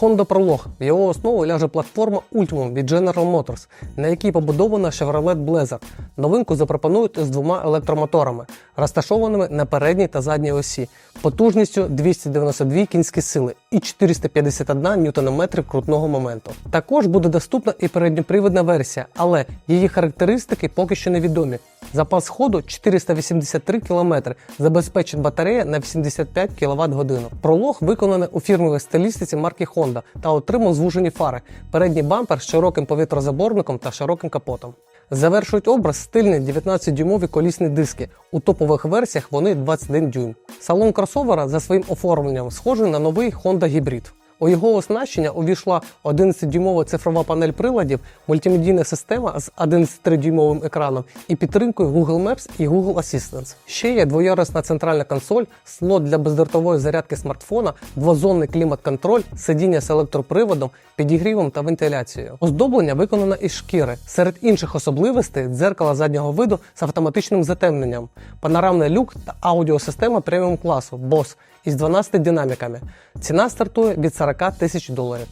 Honda Prolog. В його основу ляже платформа Ultimum від General Motors, на якій побудована Chevrolet Blazer. Новинку запропонують з двома електромоторами, розташованими на передній та задній осі, потужністю 292 кінські сили і 451 Нм крутного моменту. Також буде доступна і передньопривідна версія, але її характеристики поки що невідомі. Запас ходу 483 км, забезпечить батарея на 85 кВт годину. Пролог виконаний у фірмовій стилістиці марки Honda та отримав звужені фари, передній бампер з широким повітрозаборником та широким капотом. Завершують образ стильні 19-дюймові колісні диски. У топових версіях вони 21 дюйм. Салон кросовера за своїм оформленням схожий на новий Honda Hybrid. У його оснащення увійшла 11-дюймова цифрова панель приладів, мультимедійна система з 11-дюймовим екраном і підтримкою Google Maps і Google Assistant. Ще є двоярусна центральна консоль, слот для бездротової зарядки смартфона, двозонний клімат-контроль, сидіння з електроприводом, підігрівом та вентиляцією. Оздоблення виконано із шкіри. Серед інших особливостей дзеркало заднього виду з автоматичним затемненням, панорамний люк та аудіосистема преміум класу BOSE із 12 динаміками. Ціна стартує від 40 тисяч доларів.